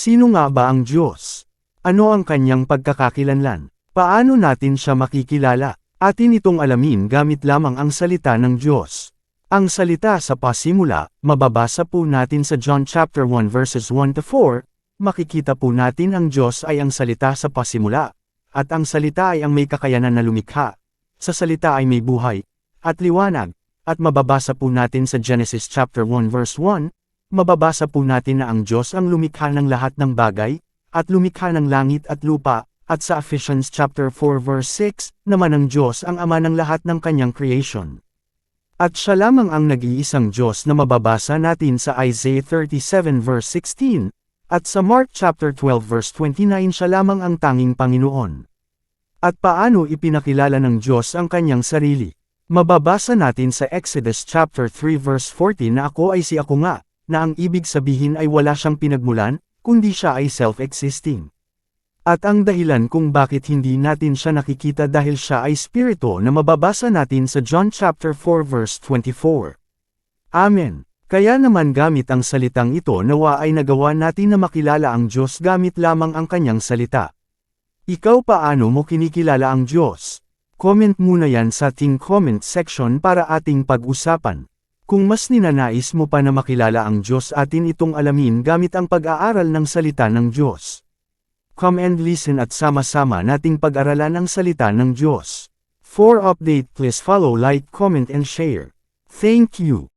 Sino nga ba ang Diyos? Ano ang kanyang pagkakakilanlan? Paano natin siya makikilala? Atin itong alamin gamit lamang ang salita ng Diyos. Ang salita sa pasimula, mababasa po natin sa John chapter 1 verses 1 to 4, makikita po natin ang Diyos ay ang salita sa pasimula, at ang salita ay ang may kakayanan na lumikha. Sa salita ay may buhay, at liwanag, at mababasa po natin sa Genesis chapter 1 verse 1, mababasa po natin na ang Diyos ang lumikha ng lahat ng bagay, at lumikha ng langit at lupa, at sa Ephesians chapter 4 verse 6, naman ang Diyos ang ama ng lahat ng kanyang creation. At siya lamang ang nag-iisang Diyos na mababasa natin sa Isaiah 37 verse 16, at sa Mark chapter 12 verse 29 siya lamang ang tanging Panginoon. At paano ipinakilala ng Diyos ang kanyang sarili? Mababasa natin sa Exodus chapter 3 verse 14 na ako ay si ako nga, na ang ibig sabihin ay wala siyang pinagmulan, kundi siya ay self-existing. At ang dahilan kung bakit hindi natin siya nakikita dahil siya ay spirito na mababasa natin sa John chapter 4 verse 24. Amen. Kaya naman gamit ang salitang ito nawa ay nagawa natin na makilala ang Diyos gamit lamang ang kanyang salita. Ikaw paano mo kinikilala ang Diyos? Comment muna yan sa ating comment section para ating pag-usapan. Kung mas ninanais mo pa na makilala ang Diyos atin itong alamin gamit ang pag-aaral ng salita ng Diyos. Come and listen at sama-sama nating pag-aralan ang salita ng Diyos. For update please follow like, comment and share. Thank you.